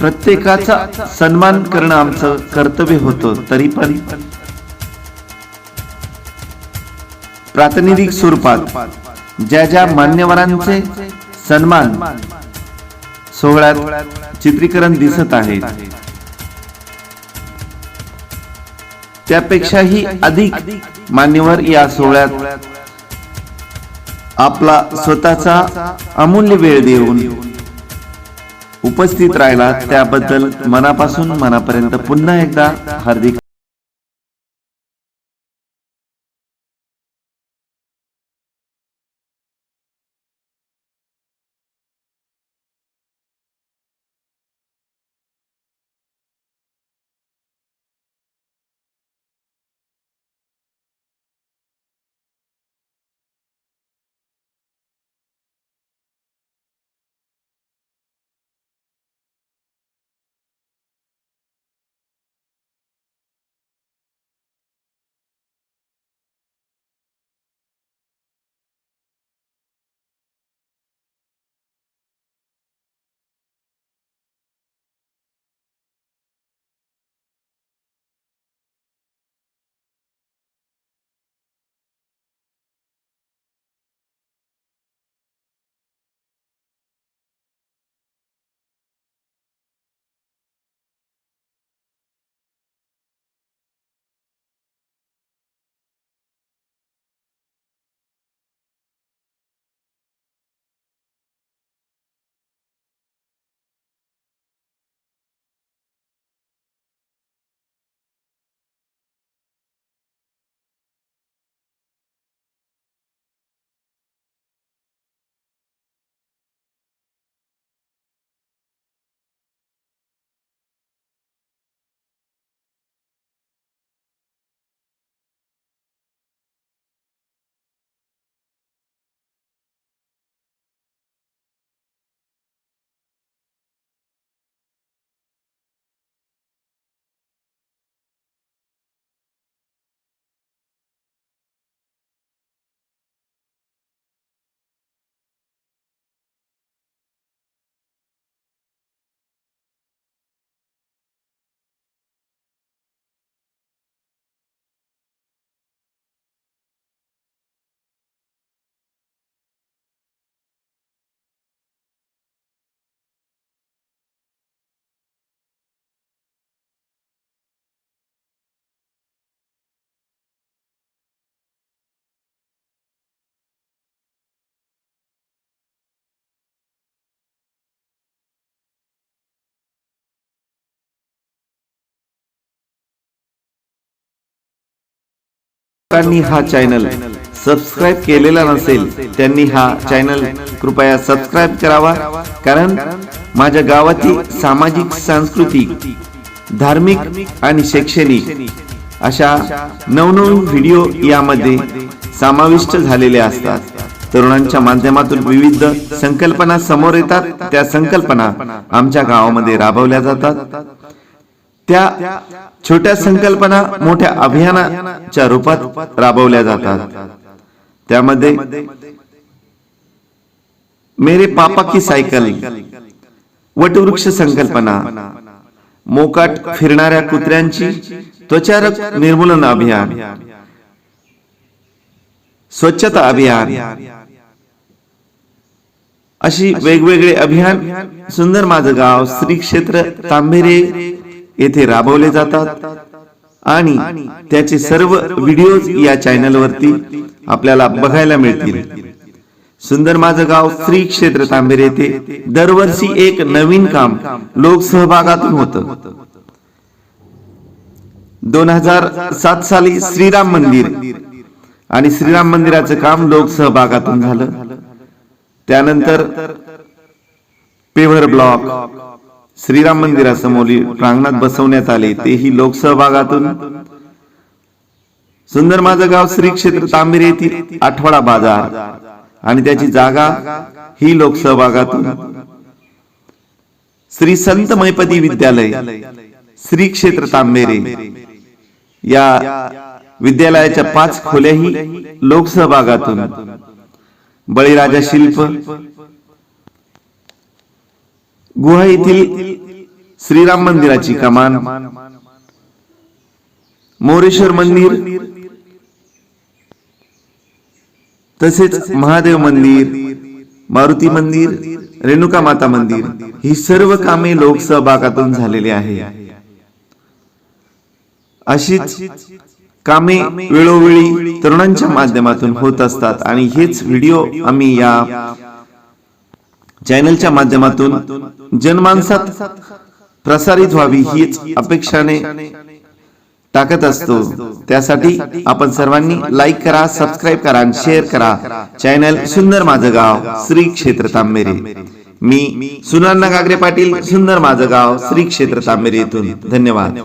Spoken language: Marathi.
प्रत्येकाचा सन्मान करणं आमचं कर्तव्य होतं तरी पण प्रातिनिधिक स्वरूपात ज्या ज्या मान्यवरांचे सन्मान सोहळ्यात चित्रीकरण दिसत आहे त्यापेक्षाही अधिक मान्यवर या सोहळ्यात आपला स्वतःचा अमूल्य वेळ देऊन उपस्थित राहिला त्याबद्दल मनापासून मनापर्यंत पुन्हा एकदा हार्दिक लोकांनी हा चॅनल सबस्क्राईब केलेला नसेल त्यांनी हा चॅनल कृपया सबस्क्राईब करावा कारण माझ्या गावातील सामाजिक सांस्कृतिक धार्मिक आणि शैक्षणिक अशा नवनवीन व्हिडिओ यामध्ये समाविष्ट झालेले असतात. तरुणांच्या माध्यमातून विविध संकल्पना समोर येतात. त्या संकल्पना आमच्या गावामध्ये राबवल्या जातात. त्या छोट्या संकल्पना मोठ्या अभियानाच्या रूपात राबवल्या जातात. त्यामध्ये मेरे पापा की सायकल वटवृक्ष संकल्पना मोकाट फिरणाऱ्या कुत्र्यांची त्वचारक निर्मूलन अभियान स्वच्छता अभियान अशी वेगवेगळे अभियान सुंदर माझं गाव श्री क्षेत्र तांबेरे येथे राबवले जातात आणि त्याचे सर्व व्हिडिओज या चॅनल वरती आपल्याला बघायला मिळतील. सुंदर माझं गाव श्री क्षेत्र तांबेर येथे दरवर्षी एक नवीन काम लोकसहभागातून होतं. दोन हजार सात साली श्रीराम मंदिर आणि श्रीराम मंदिराचं काम लोकसहभागातून झालं. त्यानंतर पेव्हर ब्लॉक श्रीराम मंदिरासमोर प्रांगणात बसवण्यात आले. तेही लोकसहभागातून. सुंदर माझं गाव श्री क्षेत्र तांबेरे येथील आठवडा बाजार. आणि त्याची जागा ही लोकसहभागातून. श्री संत मैपती विद्यालय श्री क्षेत्र तांबेरे. या विद्यालयाच्या पाच खोल्याही लोकसहभागातून. बळीराजा शिल्प गुहा येथील श्रीराम मंदिराची कमान मोरेश्वर मंदिर तसेच महादेव मंदिर मारुती मंदिर रेणुका माता मंदिर ही सर्व कामे लोकसहभागातून झालेली आहे. अशीच कामे वेळोवेळी तरुणांच्या माध्यमातून होत असतात आणि हेच व्हिडिओ आम्ही या चॅनलच्या माध्यमातून जनमानसात प्रसारित व्हावी हीच अपेक्षाने टाकत असतो. त्यासाठी आपण सर्वांनी लाईक करा सबस्क्राईब करा आणि शेअर करा. चॅनल सुंदर माझं गाव श्री क्षेत्र तांबेरे. मी सुनाना गागरे पाटील सुंदर माझं गाव श्री क्षेत्र तांबेरे येथून. धन्यवाद.